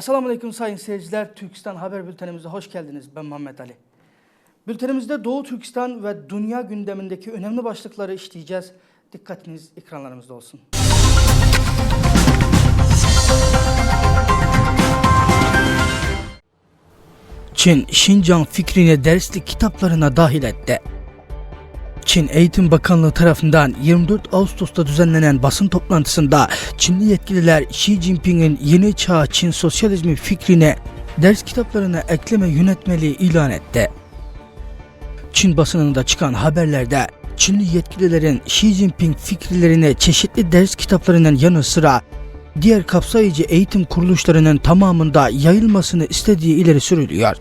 Esselamu Aleyküm sayın seyirciler. Türkistan Haber Bültenimize hoş geldiniz. Ben Muhammed Ali. Bültenimizde Doğu Türkistan ve dünya gündemindeki önemli başlıkları işleyeceğiz. Dikkatiniz ekranlarımızda olsun. Çin, Şincan fikrini derslik kitaplarına dahil etti. Çin Eğitim Bakanlığı tarafından 24 Ağustos'ta düzenlenen basın toplantısında Çinli yetkililer Xi Jinping'in yeni çağ Çin sosyalizmi fikrine ders kitaplarına ekleme yönetmeliği ilan etti. Çin basınında çıkan haberlerde Çinli yetkililerin Xi Jinping fikirlerini çeşitli ders kitaplarının yanı sıra diğer kapsayıcı eğitim kuruluşlarının tamamında yayılmasını istediği ileri sürülüyor.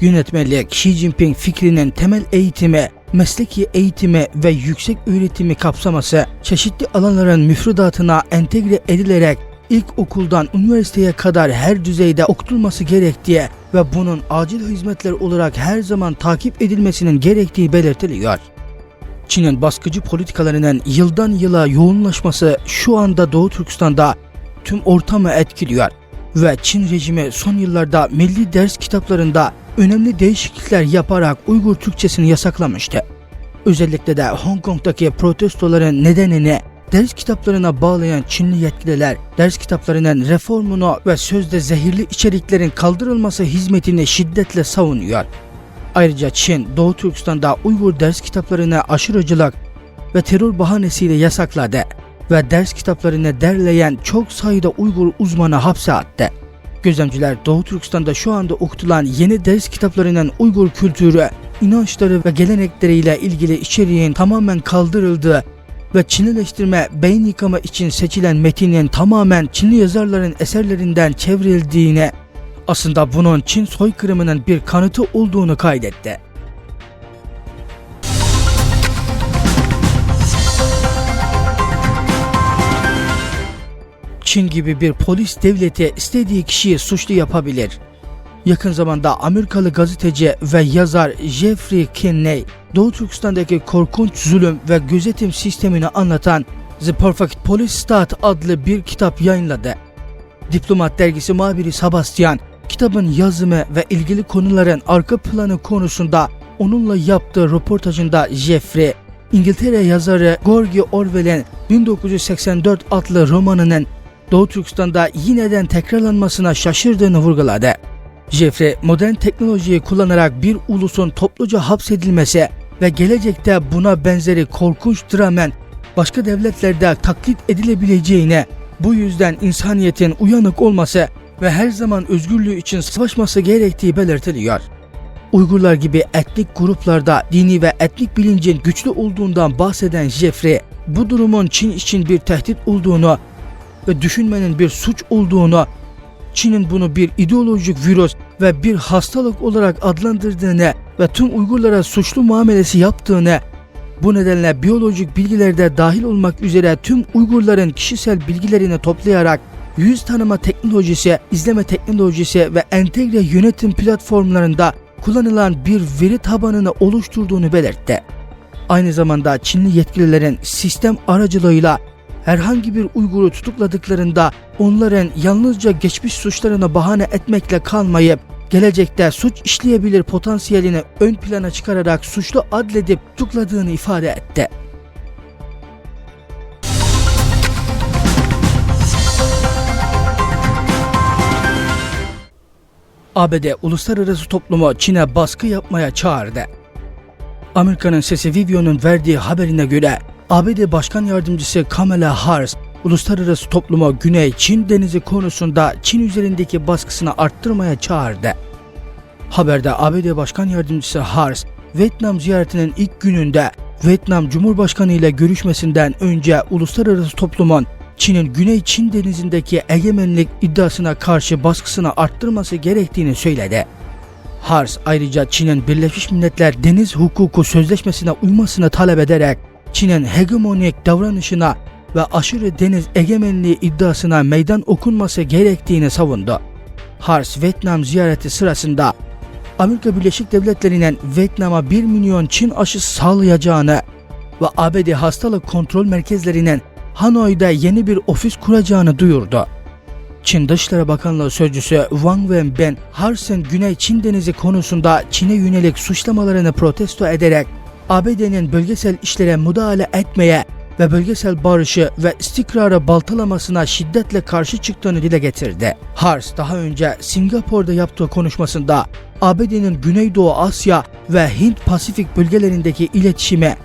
Yönetmelik Xi Jinping fikrinin temel eğitimi, mesleki eğitimi ve yüksek öğretimi kapsaması çeşitli alanların müfredatına entegre edilerek ilk okuldan üniversiteye kadar her düzeyde okutulması gerektiği ve bunun acil hizmetler olarak her zaman takip edilmesinin gerektiği belirtiliyor. Çin'in baskıcı politikalarının yıldan yıla yoğunlaşması şu anda Doğu Türkistan'da tüm ortamı etkiliyor ve Çin rejimi son yıllarda milli ders kitaplarında önemli değişiklikler yaparak Uygur Türkçesini yasaklamıştı. Özellikle de Hong Kong'daki protestoların nedenini ders kitaplarına bağlayan Çinli yetkililer ders kitaplarının reformunu ve sözde zehirli içeriklerin kaldırılması hizmetini şiddetle savunuyor. Ayrıca Çin, Doğu Türkistan'da Uygur ders kitaplarına aşırıcılık ve terör bahanesiyle yasakladı ve ders kitaplarını derleyen çok sayıda Uygur uzmanı hapse attı. Gözlemciler Doğu Türkistan'da şu anda okutulan yeni ders kitaplarının Uygur kültürü, inançları ve gelenekleriyle ilgili içeriğin tamamen kaldırıldığı ve Çinileştirme, beyin yıkama için seçilen metinin tamamen Çinli yazarların eserlerinden çevrildiğine, aslında bunun Çin soykırımının bir kanıtı olduğunu kaydetti. Çin gibi bir polis devleti istediği kişiyi suçlu yapabilir. Yakın zamanda Amerikalı gazeteci ve yazar Jeffrey Kinney, Doğu Türkistan'daki korkunç zulüm ve gözetim sistemini anlatan The Perfect Police State adlı bir kitap yayınladı. Diplomat dergisi muhabiri Sebastian, kitabın yazımı ve ilgili konuların arka planı konusunda onunla yaptığı röportajında Jeffrey, İngiltere yazarı George Orwell'in 1984 adlı romanının Doğu Türkistan'da yineden tekrarlanmasına şaşırdığını vurguladı. Jeffrey, modern teknolojiyi kullanarak bir ulusun topluca hapsedilmesi ve gelecekte buna benzeri korkunç dramen başka devletlerde taklit edilebileceğine, bu yüzden insaniyetin uyanık olması ve her zaman özgürlüğü için savaşması gerektiği belirtiliyor. Uygurlar gibi etnik gruplarda dini ve etnik bilincin güçlü olduğundan bahseden Jeffrey, bu durumun Çin için bir tehdit olduğunu ve düşünmenin bir suç olduğunu, Çin'in bunu bir ideolojik virüs ve bir hastalık olarak adlandırdığını ve tüm Uygurlara suçlu muamelesi yaptığını, bu nedenle biyolojik bilgilerde dahil olmak üzere tüm Uygurların kişisel bilgilerini toplayarak yüz tanıma teknolojisi, izleme teknolojisi ve entegre yönetim platformlarında kullanılan bir veri tabanını oluşturduğunu belirtti. Aynı zamanda Çinli yetkililerin sistem aracılığıyla herhangi bir Uygur'u tutukladıklarında onların yalnızca geçmiş suçlarına bahane etmekle kalmayıp gelecekte suç işleyebilir potansiyelini ön plana çıkararak suçlu adledip tutukladığını ifade etti. ABD uluslararası toplumu Çin'e baskı yapmaya çağırdı. Amerika'nın sesi Vivio'nun verdiği haberine göre ABD Başkan Yardımcısı Kamala Harris, uluslararası toplumu Güney Çin Denizi konusunda Çin üzerindeki baskısını arttırmaya çağırdı. Haberde ABD Başkan Yardımcısı Harris, Vietnam ziyaretinin ilk gününde Vietnam Cumhurbaşkanı ile görüşmesinden önce uluslararası toplumun Çin'in Güney Çin Denizi'ndeki egemenlik iddiasına karşı baskısını arttırması gerektiğini söyledi. Harris ayrıca Çin'in Birleşmiş Milletler Deniz Hukuku Sözleşmesi'ne uymasını talep ederek Çin'in hegemonik davranışına ve aşırı deniz egemenliği iddiasına meydan okunması gerektiğini savundu. Harris Vietnam ziyareti sırasında Amerika Birleşik Devletleri'nin Vietnam'a 1 milyon Çin aşısı sağlayacağını ve ABD hastalık kontrol merkezlerinin Hanoi'da yeni bir ofis kuracağını duyurdu. Çin Dışişleri Bakanlığı Sözcüsü Wang Wenbin, Hars'ın Güney Çin Denizi konusunda Çin'e yönelik suçlamalarını protesto ederek ABD'nin bölgesel işlere müdahale etmeye ve bölgesel barışı ve istikrarı baltalamasına şiddetle karşı çıktığını dile getirdi. Hars daha önce Singapur'da yaptığı konuşmasında ABD'nin Güneydoğu Asya ve Hint Pasifik bölgelerindeki iletişime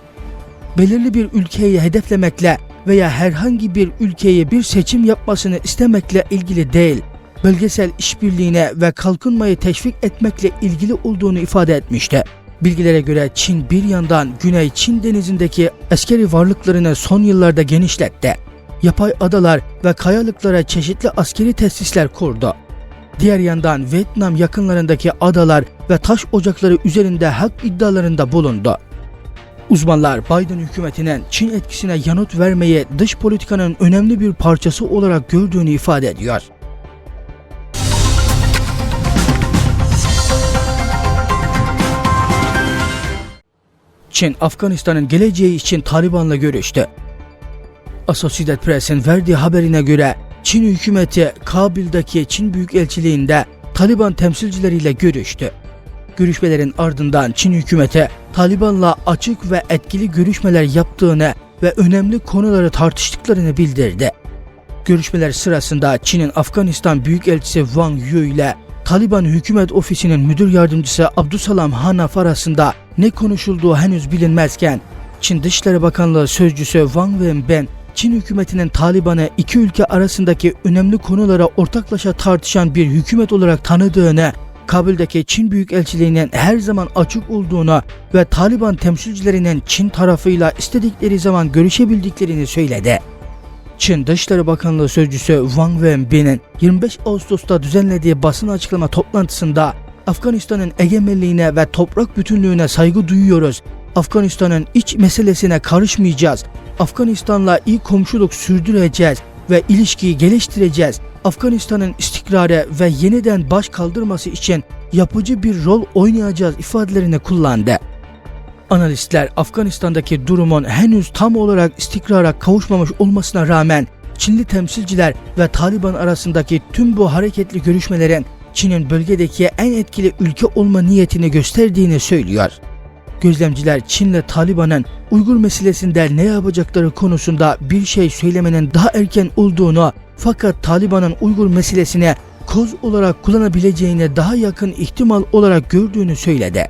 belirli bir ülkeyi hedeflemekle veya herhangi bir ülkeyi bir seçim yapmasını istemekle ilgili değil, bölgesel işbirliğine ve kalkınmayı teşvik etmekle ilgili olduğunu ifade etmişti. Bilgilere göre Çin bir yandan Güney Çin denizindeki askeri varlıklarını son yıllarda genişletti. Yapay adalar ve kayalıklara çeşitli askeri tesisler kurdu. Diğer yandan Vietnam yakınlarındaki adalar ve taş ocakları üzerinde hak iddialarında bulundu. Uzmanlar Biden hükümetinin Çin etkisine yanıt vermeyi dış politikanın önemli bir parçası olarak gördüğünü ifade ediyor. Çin, Afganistan'ın geleceği için Taliban'la görüştü. Associated Press'in verdiği haberine göre Çin hükümeti Kabil'deki Çin Büyükelçiliğinde Taliban temsilcileriyle görüştü. Görüşmelerin ardından Çin hükümeti Taliban'la açık ve etkili görüşmeler yaptığını ve önemli konuları tartıştıklarını bildirdi. Görüşmeler sırasında Çin'in Afganistan Büyükelçisi Wang Yu ile Taliban Hükümet Ofisi'nin müdür yardımcısı Abdusalam Hanaf arasında ne konuşulduğu henüz bilinmezken Çin Dışişleri Bakanlığı Sözcüsü Wang Wenbin Çin hükümetinin Taliban'ı iki ülke arasındaki önemli konulara ortaklaşa tartışan bir hükümet olarak tanıdığını, Kabil'deki Çin Büyükelçiliğinin her zaman açık olduğunu ve Taliban temsilcilerinin Çin tarafıyla istedikleri zaman görüşebildiklerini söyledi. Çin Dışişleri Bakanlığı Sözcüsü Wang Wenbin'in 25 Ağustos'ta düzenlediği basın açıklama toplantısında Afganistan'ın egemenliğine ve toprak bütünlüğüne saygı duyuyoruz. Afganistan'ın iç meselesine karışmayacağız. Afganistan'la iyi komşuluk sürdüreceğiz ve ilişkiyi geliştireceğiz. Afganistan'ın istikrarı ve yeniden baş kaldırması için yapıcı bir rol oynayacağız ifadelerini kullandı. Analistler Afganistan'daki durumun henüz tam olarak istikrara kavuşmamış olmasına rağmen Çinli temsilciler ve Taliban arasındaki tüm bu hareketli görüşmelerin Çin'in bölgedeki en etkili ülke olma niyetini gösterdiğini söylüyor. Gözlemciler Çin'le Taliban'ın Uygur meselesinde ne yapacakları konusunda bir şey söylemenin daha erken olduğunu fakat Taliban'ın Uygur meselesine koz olarak kullanabileceğine daha yakın ihtimal olarak gördüğünü söyledi.